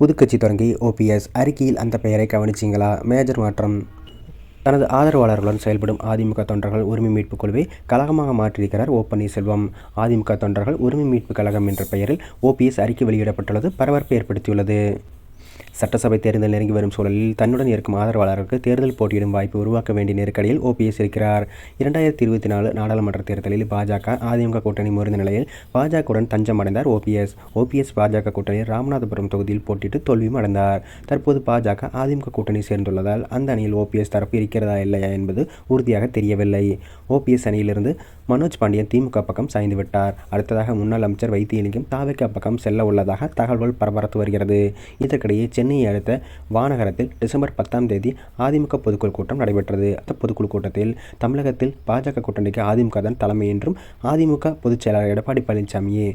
புதுக்கட்சி தொடங்கி ஓபிஎஸ் அறிக்கையில் அந்த பெயரை கவனிச்சிங்களா? மேஜர் மாற்றம். தனது ஆதரவாளர்களுடன் செயல்படும் அதிமுக தொண்டர்கள் உரிமை மீட்புக் குழுவை கழகமாக மாற்றியிருக்கிறார் ஓ பன்னீர்செல்வம். அதிமுக தொண்டர்கள் உரிமை மீட்புக் கழகம் என்ற பெயரில் ஓபிஎஸ் அறிக்கை வெளியிடப்பட்டுள்ளது பரபரப்பை ஏற்படுத்தியுள்ளது. சட்டசபை தேர்தல் நெருங்கி வரும் சூழலில் தன்னுடன் இருக்கும் ஆதரவாளருக்கு தேர்தல் போட்டியிடும் வாய்ப்பு உருவாக்க வேண்டிய நெருக்கடியில் ஓபிஎஸ் இருக்கிறார். இரண்டாயிரத்தி இருபத்தி நாலு நாடாளுமன்ற தேர்தலில் பாஜக அதிமுக கூட்டணி முறிந்த நிலையில் பாஜகவுடன் தஞ்சம் அடைந்தார் ஓபிஎஸ் ஓபிஎஸ் பாஜக கூட்டணியில் ராமநாதபுரம் தொகுதியில் போட்டியிட்டு தோல்வியும் அடைந்தார். தற்போது பாஜக அதிமுக கூட்டணி சேர்ந்துள்ளதால் அந்த அணியில் ஓபிஎஸ் தரப்பு இருக்கிறதா இல்லையா என்பது உறுதியாக தெரியவில்லை. ஓபிஎஸ் அணியிலிருந்து மனோஜ் பாண்டியன் திமுக பக்கம் சாய்ந்து விட்டார். அடுத்ததாக முன்னாள் அமைச்சர் வைத்தியலிங்கம் தாவேக்கா பக்கம் செல்ல உள்ளதாக தகவல்கள் பரபரத்து வருகிறது. இதற்கு இதற்கிடையே சென்னையை அடுத்த வானகரத்தில் டிசம்பர் பத்தாம் தேதி அதிமுக பொதுக்குழு கூட்டம் நடைபெற்றது. அந்த பொதுக்குழு கூட்டத்தில் தமிழகத்தில் பாஜக கூட்டணிக்கு அதிமுக தான் தலைமை என்றும் அதிமுக பொதுச் செயலாளர் எடப்பாடி பழனிசாமியே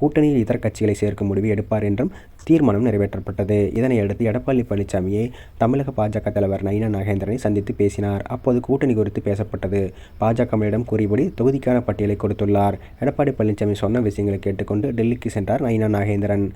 கூட்டணியில் இதர கட்சிகளை சேர்க்கும் முடிவு எடுப்பார் என்றும் தீர்மானம் நிறைவேற்றப்பட்டது. இதனையடுத்து எடப்பாடி பழனிசாமியை தமிழக பாஜக தலைவர் நயினா நாகேந்திரனை சந்தித்து பேசினார். அப்போது கூட்டணி குறித்து பேசப்பட்டது. பாஜகவிடம் கூறியபடி தொகுதிக்கான பட்டியலை கொடுத்துள்ளார். எடப்பாடி பழனிசாமி சொன்ன விஷயங்களை கேட்டுக்கொண்டு டெல்லிக்கு சென்றார் நயினா நாகேந்திரன்.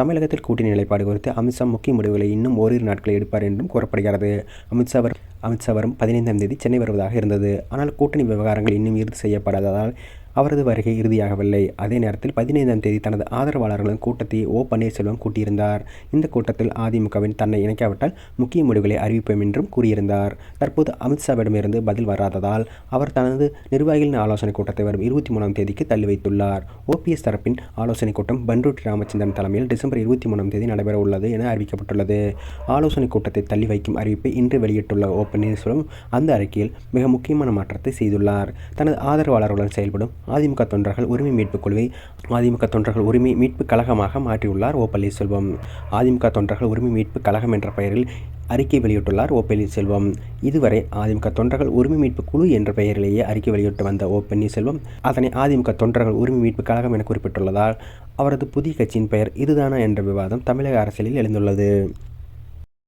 தமிழகத்தில் கூட்டணி நிலைப்பாடு குறித்து அமித்ஷா முக்கிய முடிவுகளை இன்னும் ஓரிரு நாட்களில் எடுப்பார் என்றும் கூறப்படுகிறது. அமித்ஷா அமித்ஷா வரும் பதினைந்தாம் தேதி சென்னை வருவதாக இருந்தது. ஆனால் கூட்டணி விவகாரங்கள் இன்னும் இறுதி செய்யப்படாததால் அவரது வருகை இறுதியாகவில்லை. அதே நேரத்தில் பதினைந்தாம் தேதி தனது ஆதரவாளர்களின் கூட்டத்தை ஓ. பன்னீர்செல்வம் கூட்டியிருந்தார். இந்த கூட்டத்தில் அதிமுகவின் தன்னை இணைக்காவிட்டால் முக்கிய முடிவுகளை அறிவிப்போம் என்றும் கூறியிருந்தார். தற்போது அமித்ஷாவிடமிருந்து பதில் வராததால் அவர் தனது நிர்வாகிகளின் ஆலோசனைக் கூட்டத்தை வரும் இருபத்தி மூணாம் தேதிக்கு தள்ளி வைத்துள்ளார். ஓபிஎஸ் தரப்பின் ஆலோசனைக் கூட்டம் பன்ருட்டி ராமச்சந்திரன் தலைமையில் டிசம்பர் இருபத்தி மூணாம் தேதி நடைபெற உள்ளது என அறிவிக்கப்பட்டுள்ளது. ஆலோசனைக் கூட்டத்தை தள்ளி வைக்கும் அறிவிப்பை இன்று வெளியிட்டுள்ள ஓ. பன்னீர்செல்வம் அந்த அறிக்கையில் மிக முக்கியமான மாற்றத்தை செய்துள்ளார். தனது ஆதரவாளர்களுடன் செயல்படும் அதிமுக தொண்டர்கள் உரிமை மீட்புக் குழுவை அதிமுக தொண்டர்கள் உரிமை மீட்புக் கழகமாக மாற்றியுள்ளார் ஓ பன்னீர்செல்வம். அதிமுக தொண்டர்கள் உரிமை மீட்புக் கழகம் என்ற பெயரில் அறிக்கை வெளியிட்டுள்ளார் ஓ பன்னீர்செல்வம். இதுவரை அதிமுக தொண்டர்கள் உரிமை மீட்பு குழு என்ற பெயரிலேயே அறிக்கை வெளியிட்டு வந்த ஓ பன்னீர்செல்வம் அதனை அதிமுக தொண்டர்கள் உரிமை மீட்பு கழகம் என குறிப்பிட்டுள்ளதால் அவரது புதிய கட்சியின் பெயர் இதுதானா என்ற விவாதம் தமிழக அரசியலில் எழுந்துள்ளது.